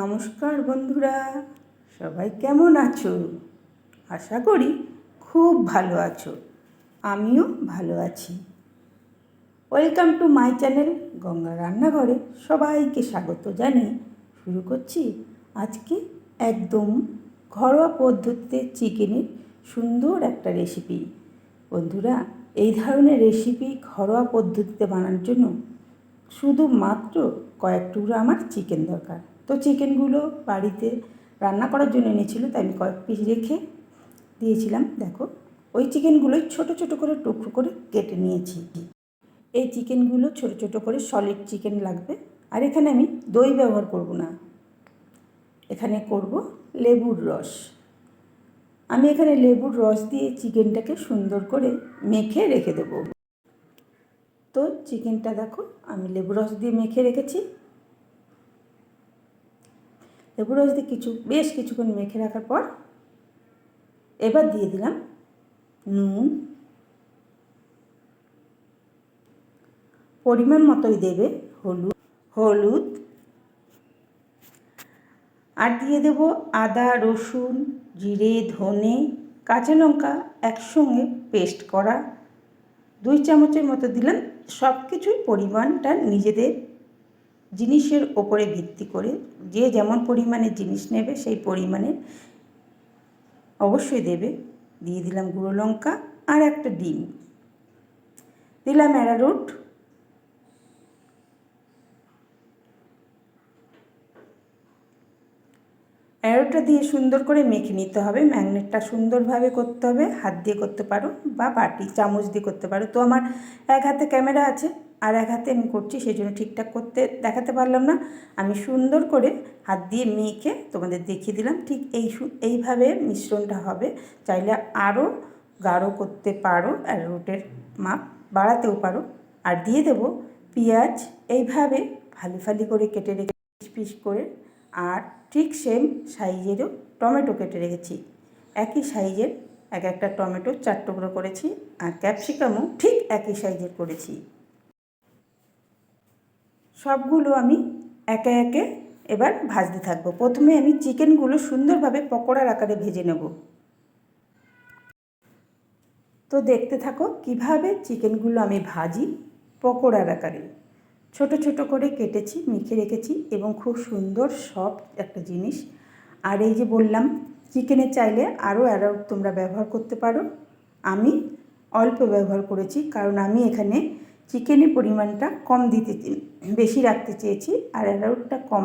নমস্কার বন্ধুরা, সবাই কেমন আছো? আশা করি খুব ভালো আছো। আমিও ভালো আছি। Welcome to my channel Ganga রান্নাঘরে সবাইকে স্বাগত জানিয়ে শুরু করছি আজকে একদম ঘরোয়া পদ্ধতিতে চিকেনের সুন্দর একটা রেসিপি। বন্ধুরা, এই ধরনের রেসিপি ঘরোয়া পদ্ধতিতে বানানোর জন্য শুধুমাত্র কয়েক টুকরো আমার চিকেন দরকার। তো চিকেনগুলো বাড়িতে রান্না করার জন্য এনেছিল, তাই আমি কয়েক পিস রেখে দিয়েছিলাম, দেখো। ওই চিকেনগুলোই ছোট ছোট করে টুকরো করে কেটে নিয়েছি। এই চিকেনগুলো ছোট ছোট করে সলিড চিকেন লাগবে। আর এখানে আমি দই ব্যবহার করব না। এখানে করব লেবুর রস। আমি এখানে লেবুর রস দিয়ে চিকেনটাকে সুন্দর করে মেখে রেখে দেবো। তো চিকেনটা দেখো, আমি লেবু রস দিয়ে মেখে রেখেছি। রস দিয়ে কিছু, বেশ কিছুক্ষণ মেখে রাখার পর এবার দিয়ে দিলাম নুন। পরিমাণ মতোই দেবে হলুদ হলুদ। আর দিয়ে দেব আদা, রসুন, জিরে, ধনে, কাঁচা লঙ্কা একসঙ্গে পেস্ট করা। দুই চামচের মতো দিলাম। সব কিছুই পরিমাণটা নিজেদের জিনিসের ওপরে ভিত্তি করে যে যেমন পরিমাণে জিনিস নেবে সেই পরিমাণে অবশ্যই দেবে। দিয়ে দিলাম গুঁড়ো লঙ্কা আর একটা ডিম। দিলাম অ্যারারুট। অ্যারোটা দিয়ে সুন্দর করে মেখে নিতে হবে। ম্যাগনেটটা সুন্দরভাবে করতে হবে। হাত দিয়ে করতে পারো বা বাটি, চামচ দিয়ে করতে পারো। তো আমার এক হাতে ক্যামেরা আছে। আর এক হাতে আমি করছি, সেই জন্য ঠিকঠাক করতে দেখাতে পারলাম না। আমি সুন্দর করে হাত দিয়ে মেখে তোমাদের দেখিয়ে দিলাম। ঠিক এই এইভাবে মিশ্রণটা হবে। চাইলে আরও গাঢ় করতে পারো আর রুটের মাপ বাড়াতেও পারো। আর দিয়ে দেবো পেঁয়াজ, এইভাবে ফালি ফালি করে কেটে রেখে পিস পিস করে। আর ঠিক সেম সাইজেরও টমেটো কেটে রেখেছি। একই সাইজের এক একটা টমেটো চার টুকরো করেছি। আর ক্যাপসিকামও ঠিক একই সাইজের করেছি। সবগুলো আমি একে একে এবার ভাজতে থাকব। প্রথমে আমি চিকেনগুলো সুন্দরভাবে পকোড়ার আকারে ভেজে নেব। তো দেখতে থাকো কীভাবে চিকেনগুলো আমি ভাজি পকোড়ার আকারে। ছোট ছোট করে কেটেছি, মেখে রেখেছি এবং খুব সুন্দর, সফট একটা জিনিস। আর এই যে বললাম, চিকেনে চাইলে আরও অ্যারাউট তোমরা ব্যবহার করতে পারো। আমি অল্প ব্যবহার করেছি কারণ আমি এখানে চিকেনের পরিমাণটা কম দিতে বেশি রাখতে চেয়েছি আর অ্যারাউটটা কম।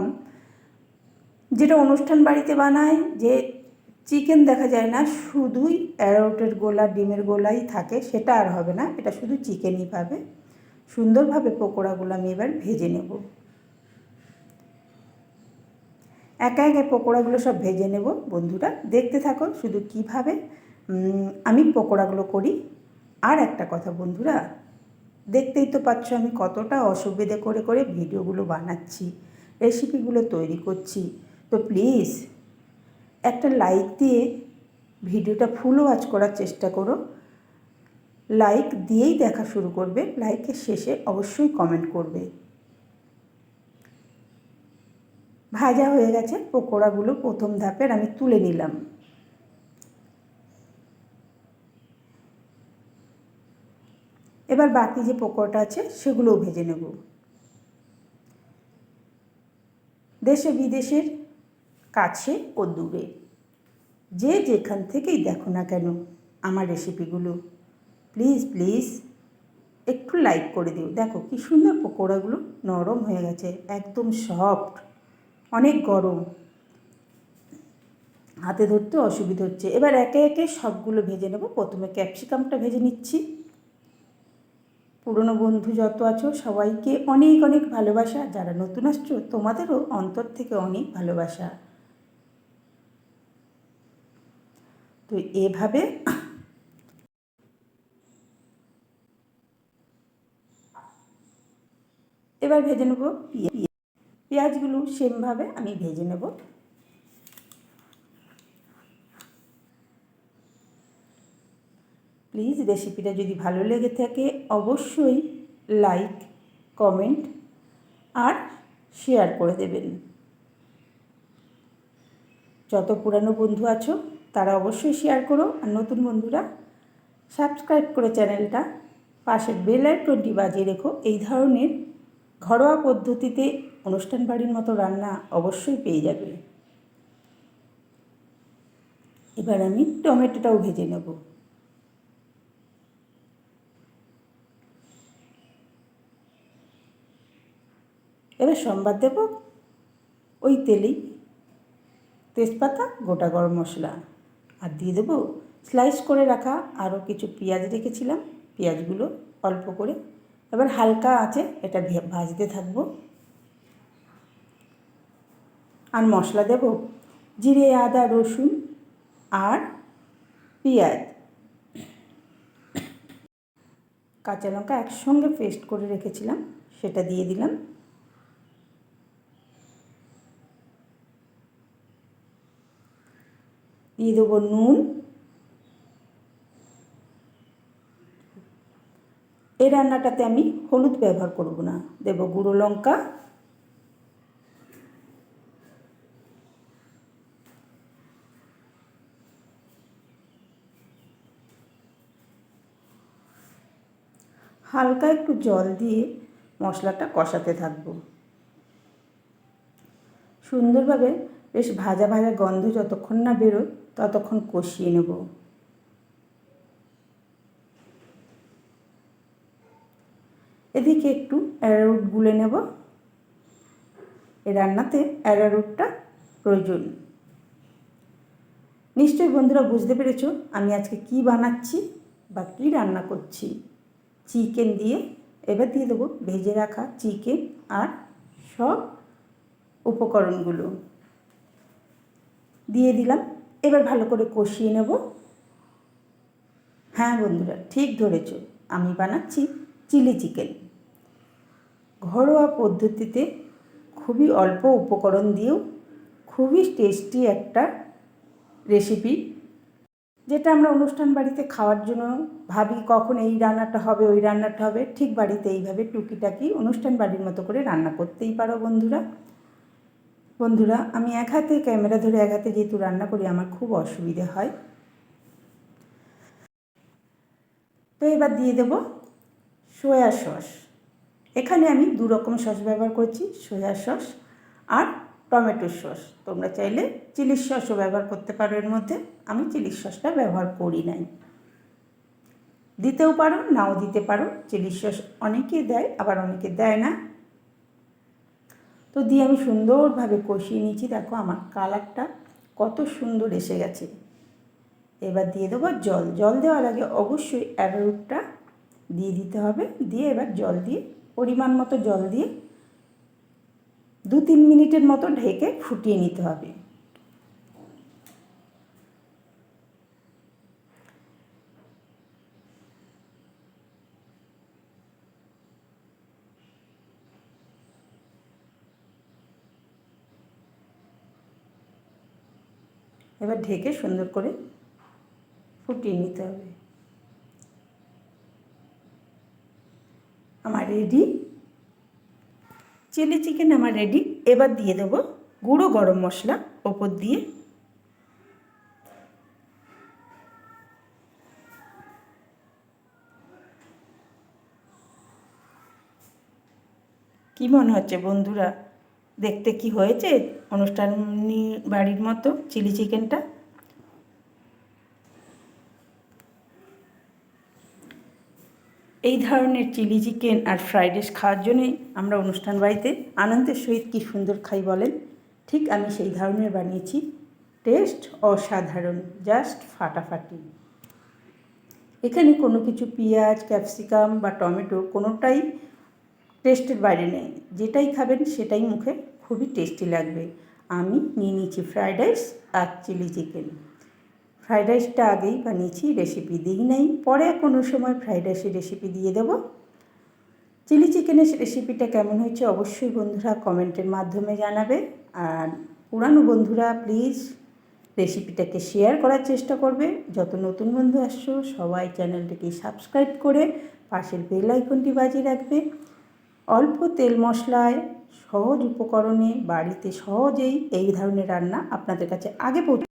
যেটা অনুষ্ঠান বাড়িতে বানায় যে চিকেন দেখা যায় না, শুধুই অ্যারাউটের গোলা, ডিমের গোলাই থাকে, সেটা আর হবে না, এটা শুধু চিকেনই পাবে। সুন্দরভাবে পকোড়াগুলো আমি এবার ভেজে নেব। একা একে পকোড়াগুলো সব ভেজে নেব। বন্ধুরা, দেখতে থাকো শুধু কীভাবে আমি পকোড়াগুলো করি। আর একটা কথা বন্ধুরা দেখতেই তো পাচ্ছ আমি কতটা অসুবিধে করে করে ভিডিওগুলো বানাচ্ছি, রেসিপিগুলো তৈরি করছি। তো প্লিজ, একটা লাইক দিয়ে ভিডিওটা ফুল ওয়াচ করার চেষ্টা করো। লাইক দিয়েই দেখা শুরু করবে, লাইকের শেষে অবশ্যই কমেন্ট করবে। ভাজা হয়ে গেছে, পকোড়াগুলো প্রথম ধাপের আমি তুলে নিলাম। এবার বাকি যে পকোড়াটা আছে, সেগুলোও ভেজে নেব। দেশে বিদেশের কাছে ও দূরে, যে যেখান থেকেই দেখো না কেন আমার রেসিপিগুলো প্লিজ প্লিজ একটু লাইক করে দিও। দেখো কি সুন্দর পকোড়াগুলো নরম হয়ে গেছে, একদম সফট অনেক গরম। হাতে ধরতে অসুবিধা হচ্ছে। এবার একে একে সবগুলো ভেজে নেব। প্রথমে ক্যাপসিকামটা ভেজে নিচ্ছি। পুরনো বন্ধু যত আছো, সবাইকে অনেক অনেক ভালোবাসা। যারা নতুন আসছো, তোমাদেরও অন্তর থেকে অনেক ভালোবাসা। তো এভাবে এবার ভেজে নেব পেঁয়াজগুলো সেমভাবে আমি ভেজে নেব। প্লিজ রেসিপিটা যদি ভালো লেগে থাকে, অবশ্যই লাইক, কমেন্ট আর শেয়ার করে দেবেন। যত পুরানো বন্ধু আছো, তারা অবশ্যই শেয়ার করো। আর নতুন বন্ধুরা, সাবস্ক্রাইব করে চ্যানেলটা। পাশের বেল আইকনটি বাজিয়ে রেখো। এই ধরনের ঘরোয়া পদ্ধতিতে অনুষ্ঠান বাড়ির মতো রান্না অবশ্যই পেয়ে যাবে। এবার আমি টমেটোটাও ভেজে নেব। এবার সম্বাদ দেব ওই তেলেই তেজপাতা, গোটা গরম মশলা। আর দিয়ে দেবো স্লাইস করে রাখা আরও কিছু পেঁয়াজ রেখেছিলাম। পেঁয়াজগুলো অল্প করে। এবার হালকা আছে এটা ভাজতে থাকব। আর মশলা দেব জিরে, আদা, রসুন আর পেঁয়াজ। কাঁচা লঙ্কা একসঙ্গে পেস্ট করে রেখেছিলাম, সেটা দিয়ে দিলাম। দিয়ে দেবো নুন এই রান্নাটাতে আমি হলুদ ব্যবহার করব না। দেব গুঁড়ো লঙ্কা। হালকা একটু জল দিয়ে মশলাটা কষাতে থাকব। সুন্দরভাবে বেশ ভাজা ভাজা গন্ধ যতক্ষণ না বেরোয় ততক্ষণ কষিয়ে নেব। এদিকে একটু অ্যারারুট গুলে নেব। এই রান্নাতে অ্যারারুটটা প্রয়োজন। নিশ্চয়ই বন্ধুরা বুঝতে পেরেছ আমি আজকে কি বানাচ্ছি বা কী রান্না করছি। চিকেন দিয়ে এবার দিয়ে দেবো ভেজে রাখা চিকেন আর সব উপকরণগুলো। দিয়ে দিলাম এবার ভালো করে কষিয়ে নেব। হ্যাঁ বন্ধুরা, ঠিক ধরেছ, আমি বানাচ্ছি চিলি চিকেন। ঘরোয়া পদ্ধতিতে খুবই অল্প উপকরণ দিয়েও খুবই টেস্টি একটা রেসিপি, যেটা আমরা অনুষ্ঠান বাড়িতে খাওয়ার জন্য ভাবি কখন এই রান্নাটা হবে, ওই রান্নাটা হবে, ঠিক বাড়িতে এইভাবে টুকিটাকি অনুষ্ঠান বাড়ির মতো করে রান্না করতেই পারো বন্ধুরা। বন্ধুরা, আমি এক হাতে ক্যামেরা ধরে এক হাতে যেহেতু রান্না করি, আমার খুব অসুবিধে হয়। তো এবার দিয়ে দেব সয়া সস। এখানে আমি দু রকম সস ব্যবহার করছি, সয়া সস আর টমেটোর সস। তোমরা চাইলে চিলি সসও ব্যবহার করতে পারো এর মধ্যে, আমি চিলি সসটা ব্যবহার করি নাই। দিতেও পারো, নাও দিতে পারো। চিলি সস অনেকে দেয়, আবার অনেকে দেয় না। তো দিয়ে আমি সুন্দরভাবে কষিয়ে নিয়েছি। দেখো আমার কালারটা কত সুন্দর এসে গেছে। এবার দিয়ে দেবো জল। জল দেওয়ার আগে অবশ্যই অ্যারোরুটটা দিয়ে দিতে হবে। দিয়ে এবার জল দিয়ে, পরিমাণ মতো জল দিয়ে দু তিন মিনিটের মতো ঢেকে ফুটিয়ে নিতে হবে। এবার ঢেকে সুন্দর করে ফুটিয়ে নিতে হবে। আমার রেডি চিলি চিকেন আমার রেডি এবার দিয়ে দেবো গুঁড়ো গরম মশলা ওপর দিয়ে। কি মনে হচ্ছে বন্ধুরা? দেখতে কি হয়েছে? অনুষ্ঠান বাড়ির মতো? চিলি চিকেনটা? এই ধরনের চিলি চিকেন আর ফ্রাইড রাইস খাওয়ার জন্যই আমরা অনুষ্ঠান বাড়িতে আনন্দের সহিত কী সুন্দর খাই বলেন? ঠিক আমি সেই ধরনের বানিয়েছি। টেস্ট অসাধারণ, জাস্ট ফাটাফাটি। এখানে কোনো কিছু পেঁয়াজ, ক্যাপসিকাম বা টমেটো কোনোটাই টেস্টের বাইরে নেই। যেটাই খাবেন সেটাই মুখে খুবই টেস্টি লাগবে। আমি নিয়ে নিয়েছি ফ্রায়েড রাইস আর চিলি চিকেন। ফ্রায়েড রাইসটা আগেই বানিয়েছি, রেসিপি দিই নাই। পরে কোনো সময় ফ্রায়েড রাইসের রেসিপি দিয়ে দেবো। চিলি চিকেনের রেসিপিটা কেমন হয়েছে অবশ্যই বন্ধুরা কমেন্টের মাধ্যমে জানাবে। আর পুরানো বন্ধুরা প্লিজ রেসিপিটাকে শেয়ার করার চেষ্টা করবে। যত নতুন বন্ধু আসছো, সবাই চ্যানেলটিকে সাবস্ক্রাইব করে পাশের বেল আইকনটি বাজিয়ে রাখবে। অল্প তেল মশলায় সহজ উপকরণে বাড়িতে সহজেই এই ধরনের রান্না আপনাদের কাছে আগে পৌঁছে